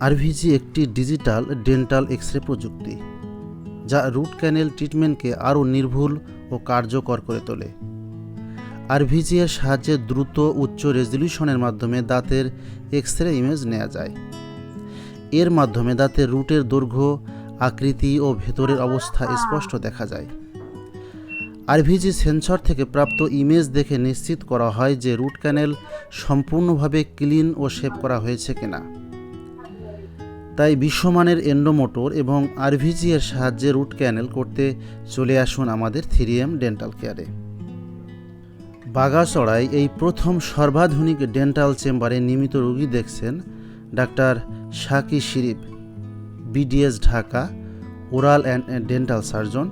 আরভিজি একটি digital dental X ray প্রযুক্তি, যা রুট ক্যানেল ট্রিটমেন্টকে আরও নির্ভুল ও কার্যকর করে তোলে। আরভিজি এর সাহায্যে দ্রুত উচ্চ রেজলিউশনের মাধ্যমে দাঁতের এক্স রে ইমেজ নেওয়া যায়। এর মাধ্যমে দাঁতের রুটের দৈর্ঘ্য, আকৃতি ও ভেতরের অবস্থা স্পষ্ট দেখা যায়। আরভিজি সেন্সর থেকে প্রাপ্ত ইমেজ দেখে নিশ্চিত করা হয় যে রুট ক্যানেল সম্পূর্ণভাবে ক্লিন ও শেপ করা হয়েছে কিনা। তাই বিশ্বমানের এন্ডোমোটর এবং আরভিজি এর সাহায্যে রুট ক্যানেল করতে চলে আসুন আমাদের থ্রি এম ডেন্টাল কেয়ারে বাগাচড়ায় এই প্রথম সর্বাধুনিক ডেন্টাল চেম্বারে নিয়মিত রোগী দেখছেন doctor Shaki Sharif BDS Dhaka oral and dental surgeon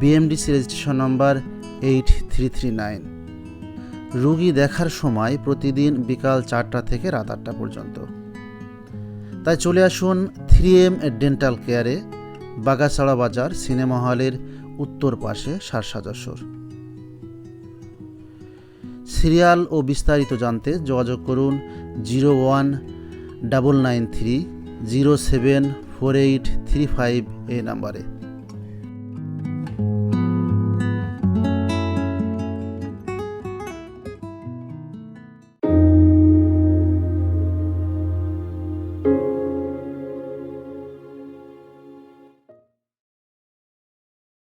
BMDC registration number eight three three nine রুগী দেখার সময় প্রতিদিন বিকাল চারটা থেকে রাত আটটা পর্যন্ত। তাই চলে আসুন থ্রি এম ডেন্টাল কেয়ারে, বাগাছাড়া বাজার সিনেমা হলের উত্তর পাশে সারসা সিরিয়াল ও বিস্তারিত জানতে যোগাযোগ করুন zero one double nine three zero seven four eight three five এই নাম্বারে।